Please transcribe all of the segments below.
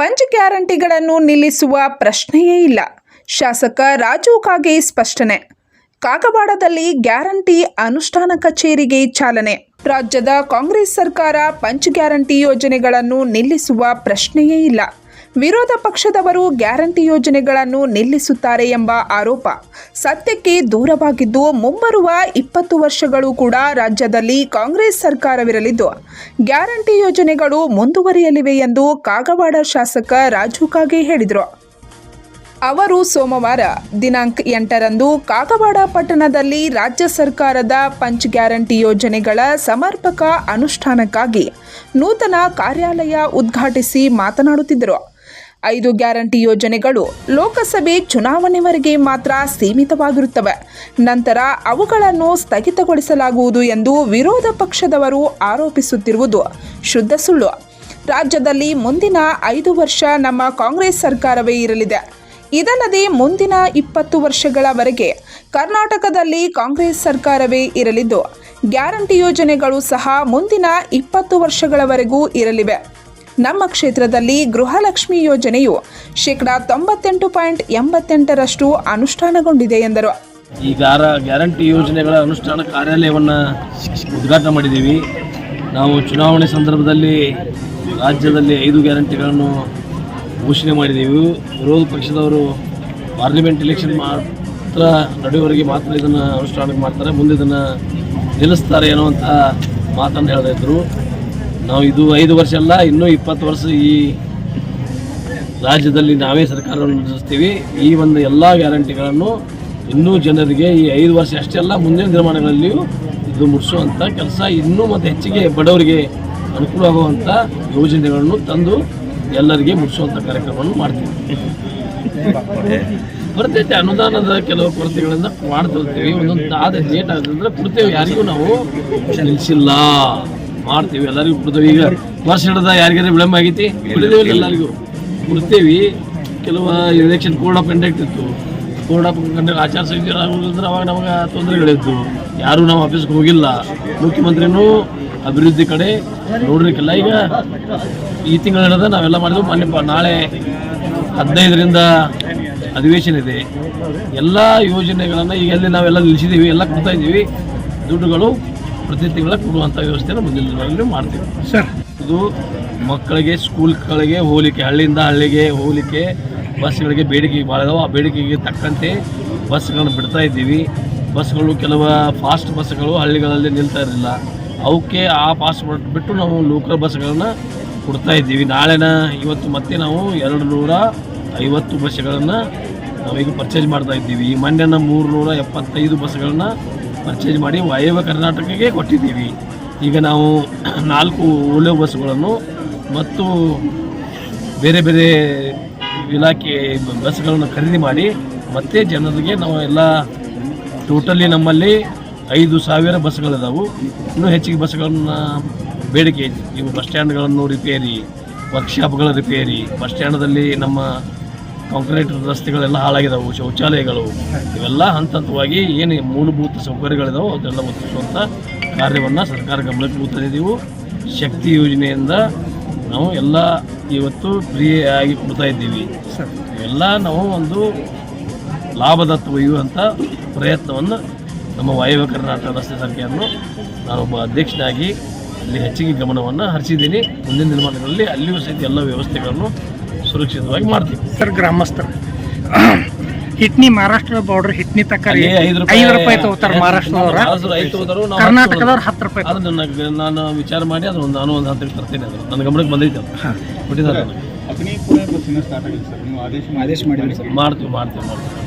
Punch ಗ್ಯಾರಂಟಿಗಳನ್ನು ನಿಲ್ಲಿಸುವ ಪ್ರಶ್ನೆಯೇ ಇಲ್ಲ. ಶಾಸಕ ರಾಜು ಕಾಗೆ ಸ್ಪಷ್ಟನೆ. ಕಾಗವಾಡದಲ್ಲಿ ಗ್ಯಾರಂಟಿ ಅನುಷ್ಠಾನ ಕಚೇರಿಗೆ ಚಾಲನೆ. ರಾಜ್ಯದ ಕಾಂಗ್ರೆಸ್ ಸರ್ಕಾರ ಪಂಚ್ ಗ್ಯಾರಂಟಿ ಯೋಜನೆಗಳನ್ನು ನಿಲ್ಲಿಸುವ ಪ್ರಶ್ನೆಯೇ ಇಲ್ಲ. ವಿರೋಧ ಪಕ್ಷದವರು ಗ್ಯಾರಂಟಿ ಯೋಜನೆಗಳನ್ನು ನಿಲ್ಲಿಸುತ್ತಾರೆ ಎಂಬ ಆರೋಪ. ಸತ್ಯಕ್ಕೆ ದೂರವಾಗಿದ್ದು ಮುಂಬರುವ ಇಪ್ಪತ್ತು ವರ್ಷಗಳು ಕೂಡ ರಾಜ್ಯದಲ್ಲಿ ಕಾಂಗ್ರೆಸ್ ಸರ್ಕಾರವಿರಲಿದ್ದು, ಗ್ಯಾರಂಟಿ ಯೋಜನೆಗಳು ಮುಂದುವರಿಯಲಿವೆ ಎಂದು ಕಾಗವಾಡ ಶಾಸಕ ರಾಜು ಕಾಗೆ ಹೇಳಿದರು. ಅವರು ಸೋಮವಾರ ದಿನಾಂಕ ಎಂಟರಂದು ಕಾಗವಾಡ ಪಟ್ಟಣದಲ್ಲಿ ರಾಜ್ಯ ಸರ್ಕಾರದ ಪಂಚ್ ಗ್ಯಾರಂಟಿ ಯೋಜನೆಗಳ ಸಮರ್ಪಕ ಅನುಷ್ಠಾನಕ್ಕಾಗಿ ನೂತನ ಕಾರ್ಯಾಲಯ ಉದ್ಘಾಟಿಸಿ ಮಾತನಾಡುತ್ತಿದ್ದರು. ಐದು ಗ್ಯಾರಂಟಿ ಯೋಜನೆಗಳು ಲೋಕಸಭೆ ಚುನಾವಣೆವರೆಗೆ ಮಾತ್ರ ಸೀಮಿತವಾಗಿರುತ್ತವೆ. ನಂತರ ಅವುಗಳನ್ನು ಸ್ಥಗಿತಗೊಳಿಸಲಾಗುವುದು ಎಂದು ವಿರೋಧ ಪಕ್ಷದವರು ಆರೋಪಿಸುತ್ತಿರುವುದು ಶುದ್ಧ ಸುಳ್ಳು. ರಾಜ್ಯದಲ್ಲಿ ಮುಂದಿನ ಐದು ವರ್ಷ ನಮ್ಮ ಕಾಂಗ್ರೆಸ್ ಸರ್ಕಾರವೇ ಇರಲಿದೆ. ಇದಲ್ಲದೆ ಮುಂದಿನ ಇಪ್ಪತ್ತು ವರ್ಷಗಳವರೆಗೆ ಕರ್ನಾಟಕದಲ್ಲಿ ಕಾಂಗ್ರೆಸ್ ಸರ್ಕಾರವೇ ಇರಲಿದ್ದು, ಗ್ಯಾರಂಟಿ ಯೋಜನೆಗಳು ಸಹ ಮುಂದಿನ ಇಪ್ಪತ್ತು ವರ್ಷಗಳವರೆಗೂ ಇರಲಿವೆ. ನಮ್ಮ ಕ್ಷೇತ್ರದಲ್ಲಿ ಗೃಹಲಕ್ಷ್ಮಿ ಯೋಜನೆಯು ಶೇಕಡಾ ತೊಂಬತ್ತೆಂಟು ಪಾಯಿಂಟ್ ಎಂಬತ್ತೆಂಟರಷ್ಟು ಅನುಷ್ಠಾನಗೊಂಡಿದೆ ಎಂದರು. ಈ ಗ್ಯಾರ, ಗ್ಯಾರಂಟಿ ಯೋಜನೆಗಳ ಅನುಷ್ಠಾನ ಕಾರ್ಯಾಲಯವನ್ನು ಉದ್ಘಾಟನೆ ಮಾಡಿದ್ದೀವಿ. ನಾವು ಚುನಾವಣೆ ಸಂದರ್ಭದಲ್ಲಿ ರಾಜ್ಯದಲ್ಲಿ ಐದು ಗ್ಯಾರಂಟಿಗಳನ್ನು ಘೋಷಣೆ ಮಾಡಿದ್ದೀವಿ. ವಿರೋಧ ಪಕ್ಷದವರು ಪಾರ್ಲಿಮೆಂಟ್ ಎಲೆಕ್ಷನ್ ಮಾತ್ರ ನಡೆಯುವವರೆಗೆ ಮಾತ್ರ ಇದನ್ನು ಅನುಷ್ಠಾನಕ್ಕೆ ಮಾಡ್ತಾರೆ. ಮುಂದೆ ಇದನ್ನು ನಿಲ್ಲಿಸ್ತಾರೆ ಅನ್ನುವಂಥ ಮಾತನ್ನು ಹೇಳ್ತಾ ಇದ್ರು ನಾವು ಇದು ಐದು ವರ್ಷ ಅಲ್ಲ, ಇನ್ನೂ ಇಪ್ಪತ್ತು ವರ್ಷ ಈ ರಾಜ್ಯದಲ್ಲಿ ನಾವೇ ಸರ್ಕಾರವನ್ನು ನಡೆಸ್ತೀವಿ ಈ ಒಂದು ಎಲ್ಲ ಗ್ಯಾರಂಟಿಗಳನ್ನು ಇನ್ನೂ ಜನರಿಗೆ ಈ ಐದು ವರ್ಷ ಅಷ್ಟೇ ಅಲ್ಲ, ಮುಂದಿನ ದಿನಮಾನಗಳಲ್ಲಿಯೂ ಇದು ಮುಟ್ಟಿಸುವಂಥ ಕೆಲಸ, ಇನ್ನೂ ಮತ್ತು ಹೆಚ್ಚಿಗೆ ಬಡವರಿಗೆ ಅನುಕೂಲವಾಗುವಂಥ ಯೋಜನೆಗಳನ್ನು ತಂದು ಎಲ್ಲರಿಗೆ ಮುಟ್ಟಿಸುವಂಥ ಕಾರ್ಯಕ್ರಮವನ್ನು ಮಾಡ್ತೀವಿ. ಬರ್ತೈತೆ ಅನುದಾನದ ಕೆಲವು ಕೊರತೆಗಳನ್ನು ಮಾಡ್ತಿರ್ತೀವಿ ಒಂದೊಂದು ಆದ ಡೇಟ್ ಆದ್ರೆ ಕೊಡ್ತೇವೆ ಯಾರಿಗೂ ನಾವು ನಿಲ್ಲಿಸಿಲ್ಲ. ಮಾಡ್ತೀವಿ. ಎಲ್ಲರಿಗೂ ಬಿಡ್ತೇವೆ ಈಗ ವರ್ಷ ಹಿಡಿದ ಯಾರಿಗಾರ ವಿಳಂಬ ಆಗೈತಿ? ಕೊಡಿದೇವಿ ಎಲ್ಲರಿಗೂ. ಬಿಡ್ತೇವೆ ಕೆಲವು ಎಲೆಕ್ಷನ್ ಕೋಡ್ ಆಫ್ ಕಂಡಕ್ಟ್ ಇತ್ತು. ಕೋಡ್ ಆಫ್ ಕಂಡಕ್ಟ್ ಆಚಾರ ಸಂಹಿತೆ ಅಂದ್ರೆ ಅವಾಗ ನಮಗೆ ತೊಂದರೆಗಳಿತ್ತು ಯಾರೂ ನಾವು ಆಫೀಸ್ಗೆ ಹೋಗಿಲ್ಲ. ಮುಖ್ಯಮಂತ್ರಿನೂ ಅಭಿವೃದ್ಧಿ ಕಡೆ ನೋಡ್ಲಿಕ್ಕಿಲ್ಲ ಈಗ ಈ ತಿಂಗಳ ಹಿಡಿದ ನಾವೆಲ್ಲ ಮಾಡಿದ್ವಿ. ಮೊನ್ನೆ ನಾಳೆ ಹದಿನೈದರಿಂದ ಅಧಿವೇಶನ ಇದೆ. ಎಲ್ಲ ಯೋಜನೆಗಳನ್ನು ಈಗ ಎಲ್ಲಿ ನಾವೆಲ್ಲ ನಿಲ್ಲಿಸಿದ್ದೀವಿ ಎಲ್ಲ ಕೊಡ್ತಾ ಇದ್ದೀವಿ. ದುಡ್ಡುಗಳು ಪ್ರತಿ ತಿಂಗಳ ಕೊಡುವಂಥ ವ್ಯವಸ್ಥೆನ ಮುಂದಿನ ದಿನಗಳಲ್ಲಿ ಮಾಡ್ತೀವಿ. ಸರ್. ಇದು ಮಕ್ಕಳಿಗೆ ಸ್ಕೂಲ್ಗಳಿಗೆ ಹೋಲಿಕೆ ಹಳ್ಳಿಯಿಂದ ಹಳ್ಳಿಗೆ ಹೋಲಿಕೆ ಬಸ್ಗಳಿಗೆ ಬೇಡಿಕೆ ಭಾಳ ಆ ಬೇಡಿಕೆಗೆ ತಕ್ಕಂತೆ ಬಸ್ಗಳನ್ನು ಬಿಡ್ತಾ ಇದ್ದೀವಿ. ಬಸ್ಗಳು ಕೆಲವು ಫಾಸ್ಟ್ ಬಸ್ಗಳು ಹಳ್ಳಿಗಳಲ್ಲಿ ನಿಲ್ತಾ ಇರಲಿಲ್ಲ. ಅವಕ್ಕೆ ಆ ಪಾಸ್ ಬಿಟ್ಟು ನಾವು ಲೋಕಲ್ ಬಸ್ಗಳನ್ನು ಕೊಡ್ತಾ ಇದ್ದೀವಿ. ನಾಳೆನ ಇವತ್ತು ಮತ್ತೆ ನಾವು ಎರಡು ನೂರ ಐವತ್ತು ಬಸ್ಗಳನ್ನು ನಾವೀಗ ಪರ್ಚೇಸ್ ಮಾಡ್ತಾ ಇದ್ದೀವಿ. ಈ ಮೊನ್ನೆನ ಮೂರು ನೂರ ಎಪ್ಪತ್ತೈದು ಬಸ್ಗಳನ್ನು ಪರ್ಚೇಸ್ ಮಾಡಿ ವಾಯವ್ಯ ಕರ್ನಾಟಕಕ್ಕೆ ಕೊಟ್ಟಿದ್ದೀವಿ. ಈಗ ನಾವು ನಾಲ್ಕು ಓಲೋ ಬಸ್ಗಳನ್ನು ಮತ್ತು ಬೇರೆ ಬೇರೆ ಇಲಾಖೆ ಬಸ್ಗಳನ್ನು ಖರೀದಿ ಮಾಡಿ ಮತ್ತೆ ಜನರಿಗೆ ನಾವು ಎಲ್ಲ ಟೋಟಲಿ ನಮ್ಮಲ್ಲಿ ಐದು ಸಾವಿರ ಬಸ್ಗಳಿದಾವು ಇನ್ನೂ ಹೆಚ್ಚಿಗೆ ಬಸ್ಗಳನ್ನು ಬೇಡಿಕೆ ಇವು ಬಸ್ ಸ್ಟ್ಯಾಂಡ್ಗಳನ್ನು ರಿಪೇರಿ ವರ್ಕ್ಶಾಪ್ಗಳ ರಿಪೇರಿ ಬಸ್ ಸ್ಟ್ಯಾಂಡ್ದಲ್ಲಿ ನಮ್ಮ ಕಾಂಕ್ರೀಟ್ ರಸ್ತೆಗಳೆಲ್ಲ ಹಾಳಾಗಿದ್ದಾವೆ ಶೌಚಾಲಯಗಳು. ಇವೆಲ್ಲ ಹಂತ ಹಂತವಾಗಿ ಏನು ಮೂಲಭೂತ ಸೌಕರ್ಯಗಳಿದಾವೆ ಅದೆಲ್ಲ ಒದಗಿಸುವಂಥ ಕಾರ್ಯವನ್ನು ಸರ್ಕಾರ ಗಮನಕ್ಕೆ ತಂದಿದ್ದೀವಿ ಶಕ್ತಿ ಯೋಜನೆಯಿಂದ ನಾವು ಎಲ್ಲ ಇವತ್ತು ಫ್ರೀ ಆಗಿ ಕೊಡ್ತಾ ಇದ್ದೀವಿ. ಎಲ್ಲ ನಾವು ಒಂದು ಲಾಭದತ್ತ ಒಯ್ಯುವಂಥ ಪ್ರಯತ್ನವನ್ನು ನಮ್ಮ ವಾಯವ್ಯ ಕರ್ನಾಟಕ ರಸ್ತೆ ಸಂಖ್ಯೆಯನ್ನು ನಾನೊಬ್ಬ ಅಧ್ಯಕ್ಷನಾಗಿ ಅಲ್ಲಿ ಹೆಚ್ಚಿಗೆ ಗಮನವನ್ನು ಹರಿಸಿದ್ದೀನಿ. ಮುಂದಿನ ದಿನಮಾನಗಳಲ್ಲಿ ಅಲ್ಲಿಯೂ ಸಹಿತ ಎಲ್ಲ ವ್ಯವಸ್ಥೆಗಳನ್ನು ಸುರಕ್ಷಿತವಾಗಿ ಮಾಡ್ತೀವಿ. ಸರ್ ಗ್ರಾಮಸ್ಥರು. ಹಿಟ್ನಿ ಮಹಾರಾಷ್ಟ್ರ ಬಾರ್ಡರ್ ಹಿಟ್ನಿ ತಕ್ಕ ಐದು ರೂಪಾಯಿ ತಗೋತಾರೆ ಮಹಾರಾಷ್ಟ್ರದವ್ರ. ಹತ್ತು ಕರ್ನಾಟಕದವ್ರು ಹತ್ತು ರೂಪಾಯಿ ನಾನು ವಿಚಾರ ಮಾಡಿ ಅದು ಒಂದು ನಾನು ಒಂದು ಹತ್ತಿರ ತರ್ತೀನಿ ಅದು. ನನ್ನ ಗಮನಕ್ಕೆ ಬಂದೈತೆ ಅದು. ಕೊಟ್ಟಿದ್ದಾರೆ ಆದೇಶ ಆದೇಶ ಮಾಡಿದ್ರಿ ಸರ್. ಮಾಡ್ತೀವಿ ಮಾಡ್ತೀವಿ ಮಾಡ್ತೀವಿ.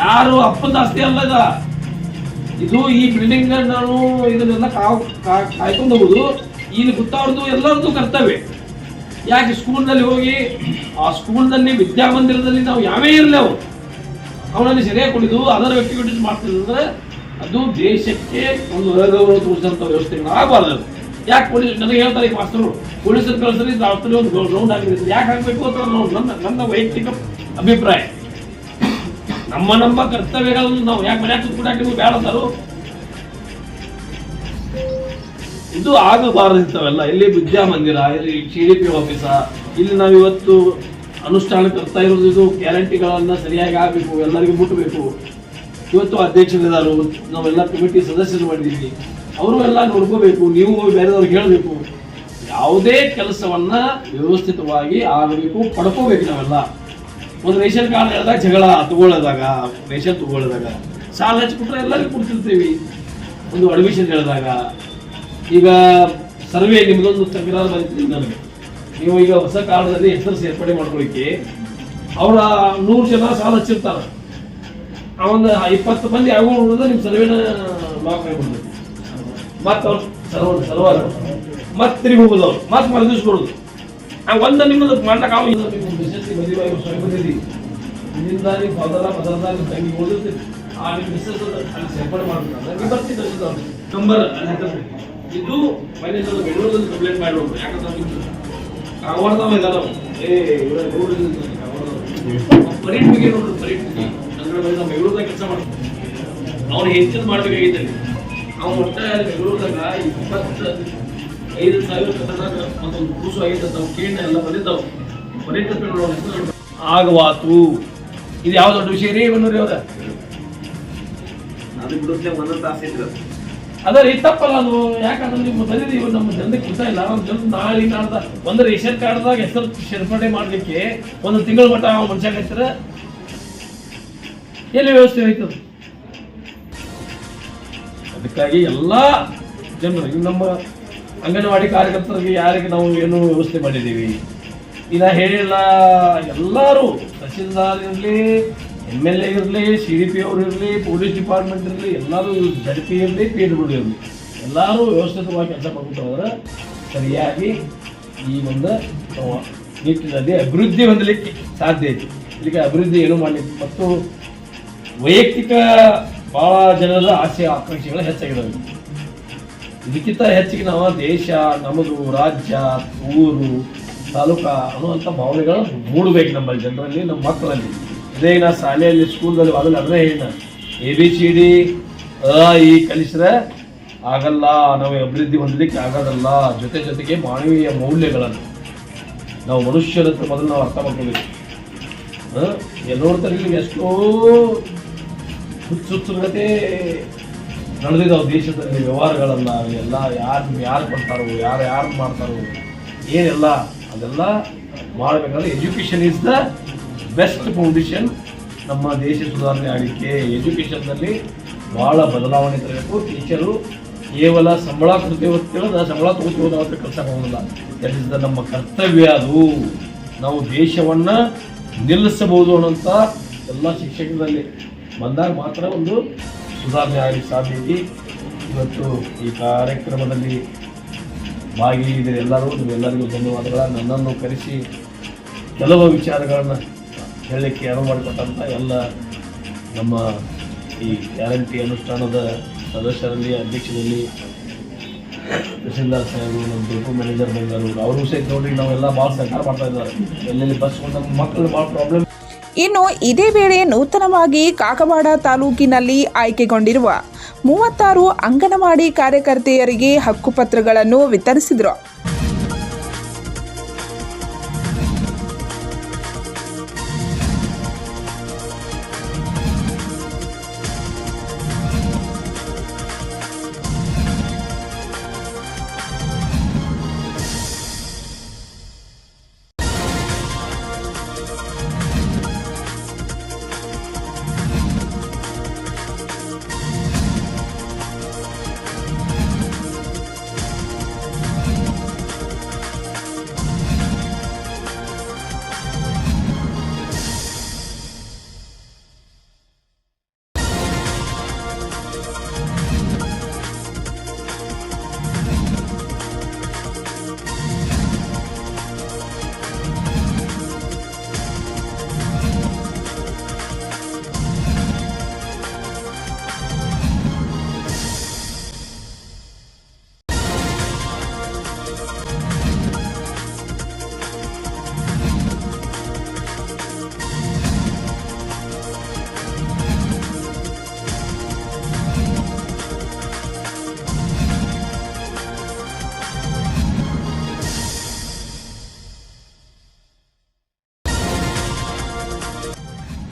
ಯಾರು ಅಪ್ಪನ ಆಸ್ತಿ ಅಲ್ಲ ಇದು. ಇದು ಈ ಬಿಲ್ಡಿಂಗ್ ನಾನು ಇದನ್ನೆಲ್ಲ ಕಾಯ್ಕೊಂಡು ಹೋಗುದು. ಇಲ್ಲಿ ಗೊತ್ತವ್ರದ್ದು ಎಲ್ಲರದ್ದು ಕರ್ತವ್ಯ. ಯಾಕೆ ಸ್ಕೂಲ್ನಲ್ಲಿ ಹೋಗಿ, ಆ ಸ್ಕೂಲ್ನಲ್ಲಿ ವಿದ್ಯಾಮಂದಿರದಲ್ಲಿ ನಾವು ಯಾವೇ ಇರಲಿ ಅವು ಅವನಲ್ಲಿ ಸರಿಯಾಗಿ ಕುಡಿದು ಅದರ ಆಕ್ಟಿವಿಟೀಸ್ ಮಾಡ್ತಿದ್ರೆ ಅದು ದೇಶಕ್ಕೆ ಒಂದು ಅಗೌರವ ತೋರಿಸಿದಂಥ ವ್ಯವಸ್ಥೆಗಳು ಆಗಬಾರ್ದು. ಯಾಕೆ ಪೊಲೀಸ್ ನನಗೆ ಹೇಳ್ತಾರೆ ಈ ಮಾಸ್ತರು ಪೊಲೀಸರು ಕಳಿಸಿದ್ರೆ ರಾತ್ರಿ ಒಂದು ಗ್ರೌಂಡ್ ಆಗಿರುತ್ತೆ. ಯಾಕೆ ಆಗಬೇಕು ಅಂತ ನಾವು ನನ್ನ ನನ್ನ ವೈಯಕ್ತಿಕ ಅಭಿಪ್ರಾಯ. ನಮ್ಮ ನಮ್ಮ ಕರ್ತವ್ಯಗಳನ್ನು ನಾವು ಯಾಕೆ ಮನೆ ಕೂತ್ಕೊಂಡು ಹಾಕಿದ್ರು ಬೇಡ ಅಂತಾರು ಇದು ಆಗಬಾರದು ಇಂಥವೆಲ್ಲ ಇಲ್ಲಿ ವಿದ್ಯಾಮಂದಿರ, ಇಲ್ಲಿ ಸಿ ಡಿ ಪಿ ಆಫೀಸ ಇಲ್ಲಿ ನಾವು ಇವತ್ತು ಅನುಷ್ಠಾನ ತರ್ತಾ ಇರೋದು, ಇದು ಗ್ಯಾರಂಟಿಗಳನ್ನು ಸರಿಯಾಗಿ ಆಗಬೇಕು, ಎಲ್ಲರಿಗೂ ಮುಟ್ಟಬೇಕು ಇವತ್ತು ಅಧ್ಯಕ್ಷರಿದ್ದಾರೆ, ನಾವೆಲ್ಲ ಕಮಿಟಿ ಸದಸ್ಯರು ಮಾಡಿದ್ದೀವಿ. ಅವರು ಎಲ್ಲ ನೋಡ್ಕೋಬೇಕು, ನೀವು ಬೇರೆಯವ್ರಿಗೆ ಹೇಳಬೇಕು. ಯಾವುದೇ ಕೆಲಸವನ್ನು ವ್ಯವಸ್ಥಿತವಾಗಿ ಆಗಬೇಕು, ಪಡ್ಕೋಬೇಕು ನಾವೆಲ್ಲ. ಒಂದು ರೇಷನ್ ಕಾರ್ಡ್ ಹೇಳಿದಾಗ ಜಗಳ ತಗೊಳ್ಳೋದಾಗ ರೇಷನ್ ತಗೊಳ್ಳೋದಾಗ ಸಾಲ ಹಚ್ಚಿಬಿಟ್ರೆ ಎಲ್ಲರಿಗೂ ಕೊಡ್ತಿರ್ತೀವಿ. ಒಂದು ಅಡ್ಮಿಷನ್ ಹೇಳಿದಾಗ ಈಗ ಸರ್ವೆ ನಿಮ್ದೊಂದು ತಕರಾರು ಬಂದಿದ್ದೀನಿ ನನಗೆ ನೀವು ಈಗ ಹೊಸ ಕಾಲದಲ್ಲಿ ಹೆಸರು ಸೇರ್ಪಡೆ ಮಾಡ್ಕೊಳ್ಳಿಕ್ಕೆ. ಅವರ ನೂರು ಜನ ಸಾಲ ಹಚ್ಚಿರ್ತಾರೆ. ಆ ಒಂದು ಇಪ್ಪತ್ತು ಮಂದಿ ಆಗೋದ್ರಿಂದ ನಿಮ್ಮ ಸರ್ವೆನ ಲಾಕ್ ಆಗಿಬಿಡ್ಬೇಕು ಮತ್ತೆ ಅವ್ರು ಸರ್ವ ಸರ್ವರ್. ಮತ್ತೆ ತಿರುಗಿ ಹೋಗೋದು ಅವ್ರು. ಮತ್ತೆ ಮರದಿಸ್ ಕೊಡೋದು. ಆ ಒಂದು ನಿಮ್ಮದು ಮಾಡ್ಲಕ್ಕೆ ನಿಮ್ಮ ಬಿಸ್ನೆಸ್ ಮದುವೆ ಸ್ವಯಂ ಬಂದಿದ್ದೀವಿ ಇದರಿಂದ ನೀವು ಪದರ ಪದರದ ನಿಮ್ಮ ತಂಗಿ ಓದಿರ್ತೀರಿ. ಆ ನಿಮ್ಮ ಬಿಸ್ನೆಸ್ ಅಲ್ಲಿ ಸೇರ್ಪಡೆ ನಂಬರ್ ಇದು ಫೈನಾನ್ಸ್ ಬೆಂಗಳೂರಲ್ಲಿ ಕಂಪ್ಲೇಂಟ್ ಮಾಡಿರೋದು ಯಾಕಂದ್ರೆ ನಿಮ್ದು ಕಾಗವಾಡದವ ಇದಾರ ಏ ಇವ್ರ ಪರೀಟ್ ಬಗ್ಗೆ ನೋಡ್ರಿ ಪರೀಟ್. ಬಗ್ಗೆ ಅಂದ್ರೆ ನಾವು ಬೆಂಗಳೂರದಾಗ ಕೆಲಸ ಮಾಡ್ತೀವಿ ಅವ್ನು ಹೆಚ್ಚಿನ ಮಾಡ್ಬೇಕಾಗಿತ್ತು ನಾವು ಅವ್ನು ಒಟ್ಟ ಬೆಂಗಳೂರದಾಗ ಇಪ್ಪತ್ತು ಐದು ಸಾವಿರ ಕಟ್ಟದಾಗ ಮತ್ತೊಂದು ಕೂಸು ಆಗೈತೆ ಅಂತ ಕೇಳಿನ ಎಲ್ಲ ಬಂದಿದ್ದಾವೆ. ಪರೀಟ್ ಆಗವಾತು. ಇದು ಯಾವ ದೊಡ್ಡ ವಿಷಯ ರೀ ಬನ್ನೂರಿ ಅವ್ರ ಅದು ಬಿಡುತ್ತೆ ಒಂದೊಂದು ತಾಸು ಇದ್ರು. ಅದ ರೀ ತಪ್ಪಲ್ಲ ಅದು. ಯಾಕಂದ್ರೆ ನಿಮ್ಮ ತಂದಿದ್ದೀವಿ ನಮ್ಮ ಜನ ಕೆಲಸ ಇಲ್ಲ. ನಮ್ಮ ಜನ ನಾಳೆ ನಾಡ್ದ ಒಂದು ರೇಷನ್ ಕಾರ್ಡ್ದಾಗ ಹೆಸರು ಸೇರ್ಪಡೆ ಮಾಡಲಿಕ್ಕೆ ಒಂದು ತಿಂಗಳ ಮಟ್ಟ ಮನುಷ್ಯ ಹೆಸರು ಎಲ್ಲಿ ವ್ಯವಸ್ಥೆ ಆಯ್ತದ ಅದಕ್ಕಾಗಿ ಎಲ್ಲ ಜನರು ನಮ್ಮ ಅಂಗನವಾಡಿ ಕಾರ್ಯಕರ್ತರಿಗೆ ಯಾರಿಗೆ ನಾವು ಏನು ವ್ಯವಸ್ಥೆ ಮಾಡಿದ್ದೀವಿ. ಇಲ್ಲ ಹೇಳಿಲ್ಲ ಎಲ್ಲರೂ ತಹಸೀಲ್ದಾರ್ ಇರಲಿ ಎಂ ಎಲ್ ಎ ಇರಲಿ ಸಿ ಡಿ ಪಿ ಅವರು ಇರಲಿ ಪೊಲೀಸ್ ಡಿಪಾರ್ಟ್ಮೆಂಟ್ ಇರಲಿ, ಎಲ್ಲರೂ ಜಡ್ ಪಿ ಇರಲಿ ಪಿ ಡಬ್ಲ್ಯೂ ಇರಲಿ ಎಲ್ಲರೂ ವ್ಯವಸ್ಥಿತವಾಗಿ ಕೆಲಸ ಮಾಡ್ಬಿಟ್ಟು ಸರಿಯಾಗಿ ಈ ಒಂದು ನಿಟ್ಟಿನಲ್ಲಿ ಅಭಿವೃದ್ಧಿ ಹೊಂದಲಿಕ್ಕೆ ಸಾಧ್ಯ ಐತಿ. ಇದಕ್ಕೆ ಅಭಿವೃದ್ಧಿ ಏನು ಮಾಡಲಿಕ್ಕೆ ಮತ್ತು ವೈಯಕ್ತಿಕ ಭಾಳ ಜನರ ಆಸೆ, ಆಕಾಂಕ್ಷೆಗಳು ಹೆಚ್ಚಾಗಿದ್ದಾವೆ ಇದಕ್ಕಿಂತ ಹೆಚ್ಚಿಗೆ ನಾವು ದೇಶ, ನಮ್ಮದು ರಾಜ್ಯ, ಊರು, ತಾಲೂಕಾ ಅನ್ನುವಂಥ ಭಾವನೆಗಳು ಮೂಡಬೇಕು ನಮ್ಮ ಜನರಲ್ಲಿ, ನಮ್ಮ ಮಕ್ಕಳಲ್ಲಿ. ನಾ ಶಾಲೆಯಲ್ಲಿ ಸ್ಕೂಲ್ದಲ್ಲಿ ಅದನ್ನ ಅದನ್ನೇ ಹೇಳಿನ ಎ ಬಿ ಸಿ ಡಿ ಅ, ಈ ಕಲಿಸಿದ್ರೆ ಆಗಲ್ಲ, ನಾವು ಅಭಿವೃದ್ಧಿ ಹೊಂದಲಿಕ್ಕೆ ಆಗೋದಲ್ಲ. ಜೊತೆ ಜೊತೆಗೆ ಮಾನವೀಯ ಮೌಲ್ಯಗಳನ್ನು. ನಾವು ಮನುಷ್ಯರಂತ ಮೊದಲು ನಾವು ಅರ್ಥ ಮಾಡ್ಕೋಬೇಕು. ಎಲ್ಲ ನೋಡ್ತಾರೆ ಇಲ್ಲಿ ಎಷ್ಟೋ ಹುಚ್ಚುಚ್ಚುಗತೆ ನಡೆದಿದ್ದಾವೆ ದೇಶದಲ್ಲಿ ವ್ಯವಹಾರಗಳಲ್ಲ ಎಲ್ಲ ಯಾರು ಯಾರು ಕೊಡ್ತಾರೋ, ಯಾರು ಯಾರು ಮಾಡ್ತಾರೋ, ಏನೆಲ್ಲ ಅದೆಲ್ಲ ಮಾಡಬೇಕಾದ್ರೆ education is the best foundation ನಮ್ಮ ದೇಶ ಸುಧಾರಣೆ ಆಗಲಿಕ್ಕೆ ಎಜುಕೇಷನ್ನಲ್ಲಿ ಭಾಳ ಬದಲಾವಣೆ ತರಬೇಕು. ಟೀಚರು ಕೇವಲ ಸಂಬಳ ಕೊಡ್ತೇವೆ ಅಂತ ಸಂಬಳ ತಗೋತೀವಿ ಅಂತ ಕೆಲಸ ಹೋಗೋದಿಲ್ಲ ದಟ್ ನಮ್ಮ ಕರ್ತವ್ಯ ಅದು. ನಾವು ದೇಶವನ್ನು ನಿಲ್ಲಿಸಬಹುದು ಅನ್ನೋಂಥ ಎಲ್ಲ ಶಿಕ್ಷಕರಲ್ಲಿ ಬಂದಾಗ ಮಾತ್ರ ಒಂದು ಸುಧಾರಣೆ ಆಗಲಿ ಸಾಧ್ಯ ಇವತ್ತು ಈ ಕಾರ್ಯಕ್ರಮದಲ್ಲಿ ಭಾಗಿಯಾಗಿದ್ದೀರಿ ಎಲ್ಲರೂ, ನಿಮ್ಮೆಲ್ಲರಿಗೂ ಧನ್ಯವಾದಗಳ. ನನ್ನನ್ನು ಕರೆಸಿ ಕೆಲವು ವಿಚಾರಗಳನ್ನು ಹೇಳಲಿಕ್ಕೆ ಅನುವು ಮಾಡಿಕೊಟ್ಟಂಥ ಎಲ್ಲ ನಮ್ಮ ಈ ಗ್ಯಾರಂಟಿ ಅನುಷ್ಠಾನದ ಸದಸ್ಯರಲ್ಲಿ, ಅಧ್ಯಕ್ಷರಲ್ಲಿ, ತಹಸೀಲ್ದಾರ್ ಸಾಹೇಬರು, ನಮ್ಮ ಡೆಪೋ ಮ್ಯಾನೇಜರ್ ಬಂದರು ಅವರು ಸಹಿತ ನೋಡಿ ನಾವೆಲ್ಲ ಭಾಳ ಸಹಕಾರ ಮಾಡ್ತಾ ಇದ್ದಾರೆ. ಎಲ್ಲೆಲ್ಲಿ ಬಸ್ ನಮ್ಮ ಮಕ್ಕಳು ಭಾಳ ಪ್ರಾಬ್ಲಮ್ ಇನ್ನು ಇದೇ ವೇಳೆ ನೂತನವಾಗಿ ಕಾಕವಾಡ ತಾಲೂಕಿನಲ್ಲಿ ಆಯ್ಕೆಗೊಂಡಿರುವ ಮೂವತ್ತಾರು ಅಂಗನವಾಡಿ ಕಾರ್ಯಕರ್ತೆಯರಿಗೆ ಹಕ್ಕುಪತ್ರಗಳನ್ನು ವಿತರಿಸಿದರು.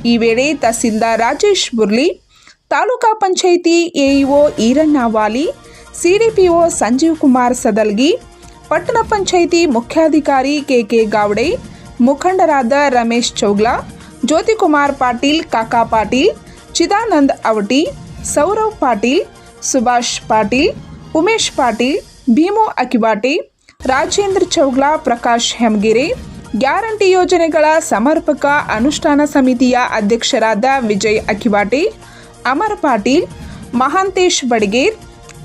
ಈ ವೇಳೆ ತಹಸೀಲ್ದಾರ್ ರಾಜೇಶ್ ಬುರ್ಲಿ ತಾಲೂಕಾ ಪಂಚಾಯಿತಿ ಎಇಒ ಈರಣ್ಣ ವಾಲಿ, ಸಿಡಿಪಿಒ ಸಂಜೀವ್ ಕುಮಾರ್ ಸದಲ್ಗಿ, ಪಟ್ಟಣ ಪಂಚಾಯಿತಿ ಮುಖ್ಯಾಧಿಕಾರಿ ಕೆಕೆ ಗಾವಡೆ, ಮುಖಂಡರಾದ ರಮೇಶ್ ಚೌಗ್ಲಾ, ಜ್ಯೋತಿಕುಮಾರ್ ಪಾಟೀಲ್, ಕಾಕಾ ಪಾಟೀಲ್, ಚಿದಾನಂದ್ ಅವಟಿ, ಸೌರವ್ ಪಾಟೀಲ್, ಸುಭಾಷ್ ಪಾಟೀಲ್, ಉಮೇಶ್ ಪಾಟೀಲ್, ಭೀಮು ಅಕಿಬಾಟಿ, ರಾಜೇಂದ್ರ ಚೌಗ್ಲಾ, ಪ್ರಕಾಶ್ ಹೆಮ್ಗಿರೆ ಗ್ಯಾರಂಟಿ ಯೋಜನೆಗಳ ಸಮರ್ಪಕ ಅನುಷ್ಠಾನ ಸಮಿತಿಯ ಅಧ್ಯಕ್ಷರಾದ ವಿಜಯ್ ಅಕಿವಾಟಿ, ಅಮರ್ ಪಾಟೀಲ್, ಮಹಾಂತೇಶ್ ಬಡಿಗೇರ್,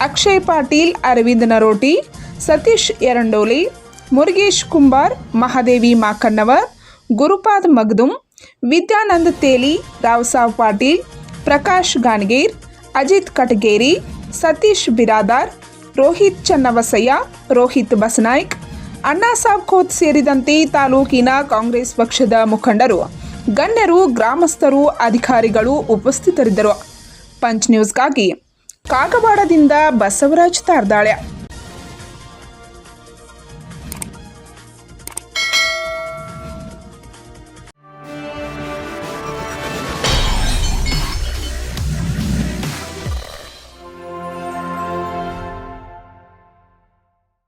ಅಕ್ಷಯ್ ಪಾಟೀಲ್, ಅರವಿಂದ್ ನರೋಟಿ, ಸತೀಶ್ ಎರಂಡೋಲಿ, ಮುರುಗೇಶ್ ಕುಂಬಾರ್, ಮಹಾದೇವಿ ಮಾಕಣ್ಣವರ್, ಗುರುಪಾದ್ ಮಗ್ದುಮ್ ವಿದ್ಯಾನಂದ್ ತೇಲಿ, ರಾವ್ಸಾವ್ ಪಾಟೀಲ್, ಪ್ರಕಾಶ್ ಗಾನ್ಗೇರ್, ಅಜಿತ್ ಕಟಗೇರಿ, ಸತೀಶ್ ಬಿರಾದಾರ್, ರೋಹಿತ್ ಚನ್ನವಸಯ್ಯ, ರೋಹಿತ್ ಬಸನಾಯ್ಕ್ ಅಣ್ಣಾಸಾಬ್ ಖೋತ್ ಸೇರಿದಂತೆ ತಾಲೂಕಿನ ಕಾಂಗ್ರೆಸ್ ಪಕ್ಷದ ಮುಖಂಡರು, ಗಣ್ಯರು, ಗ್ರಾಮಸ್ಥರು, ಅಧಿಕಾರಿಗಳು ಉಪಸ್ಥಿತರಿದ್ದರು. ಪಂಚ್ ನ್ಯೂಸ್ಗಾಗಿ ಕಾಗವಾಡದಿಂದ ಬಸವರಾಜ್ ತಾರ್ದಾಳೆ